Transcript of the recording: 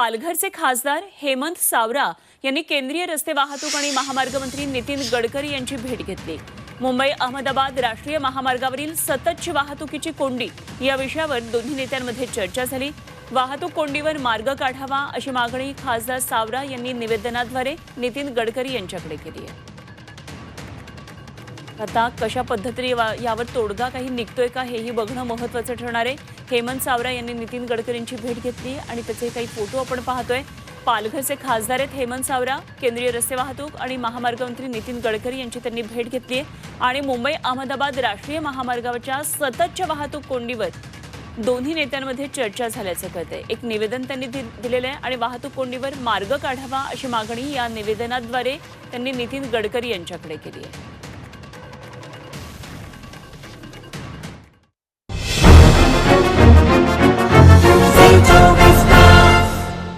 पालघरचे खासदार हेमंत सावरा यांनी केंद्रीय रस्ते वाहतूक आणि महामार्ग मंत्री नितीन गडकरी यांची भेट घेतली. मुंबई अहमदाबाद राष्ट्रीय महामार्गावरील सततची वाहतुकीची कोंडी या विषयावर दोन्ही नेत्यांमध्ये चर्चा झाली. वाहतूक कोंडीवर मार्ग काढावा अशी मागणी खासदार सावरा यांनी निवेदनाद्वारे नितीन गडकरी यांच्याकडे केली आहे. आता कशा पद्धतीने यावर तोडगा काही निघतोय का हेही बघणं महत्वाचं ठरणार आहे. हेमंत सावरा यांनी नितीन गडकरींची भेट घेतली आणि त्याचे काही फोटो आपण पाहतोय. पालघरचे खासदार आहेत हेमंत सावरा केंद्रीय रस्ते वाहतूक आणि महामार्ग मंत्री नितीन गडकरी यांची त्यांनी भेट घेतली आहे आणि मुंबई अहमदाबाद राष्ट्रीय महामार्गावरच्या सततच्या वाहतूक कोंडीवर दोन्ही नेत्यांमध्ये चर्चा झाल्याचं कळतंय. एक निवेदन त्यांनी दि- दिलेलं आहे आणि वाहतूक कोंडीवर मार्ग काढावा अशी मागणी या निवेदनाद्वारे त्यांनी नितीन गडकरी यांच्याकडे केली आहे.